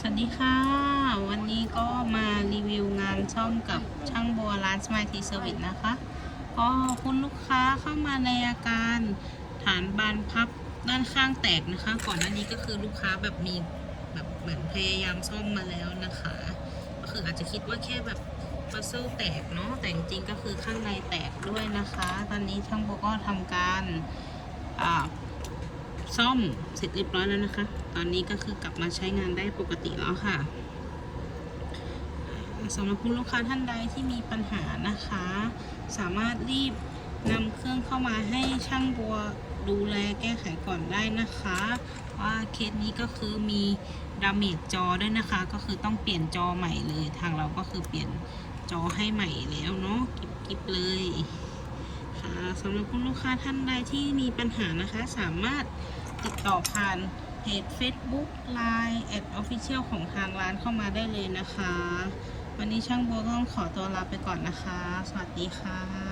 สวัสดีค่ะ วันนี้ก็มารีวิวงานซ่อมกับช่างบัวร้าน Smile T Service นะคะ ก็คุณลูกค้าเข้ามาในอาการฐานบานพับด้านข้างแตกนะคะ ก่อนหน้านี้ก็คือลูกค้าแบบมีแบบเหมือนพยายามซ่อมมาแล้วนะคะ ก็คืออาจจะคิดว่าแค่แบบพัซเซิลแตกเนาะแต่จริงๆก็คือข้างในแตกด้วยนะคะ ตอนนี้ช่างบัวก็ทำการ ซ่อมเสร็จเรียบร้อยแล้วนะคะ ตอนนี้ก็คือกลับมาใช้งานได้ปกติแล้วค่ะสำหรับคุณลูกค้าท่านใดที่มีปัญหานะคะ สามารถรีบนำเครื่องเข้ามาให้ช่างบัวดูแลแก้ไขก่อนได้นะคะ ว่าเคสนี้ก็คือมีดาเมจจอด้วยนะคะ ก็คือต้องเปลี่ยนจอใหม่เลย ทางเราก็คือเปลี่ยนจอให้ใหม่แล้วเนาะกิบๆเลยค่ะสำหรับคุณลูกค้าท่านใดที่มีปัญหานะคะ สามารถ ติดต่อผ่านเพจ Facebook Line แอดออฟฟิเชียลของทางร้านเข้ามาได้เลยนะคะ วันนี้ช่างโบวต้องขอตัวลาไปก่อนนะคะ สวัสดีค่ะ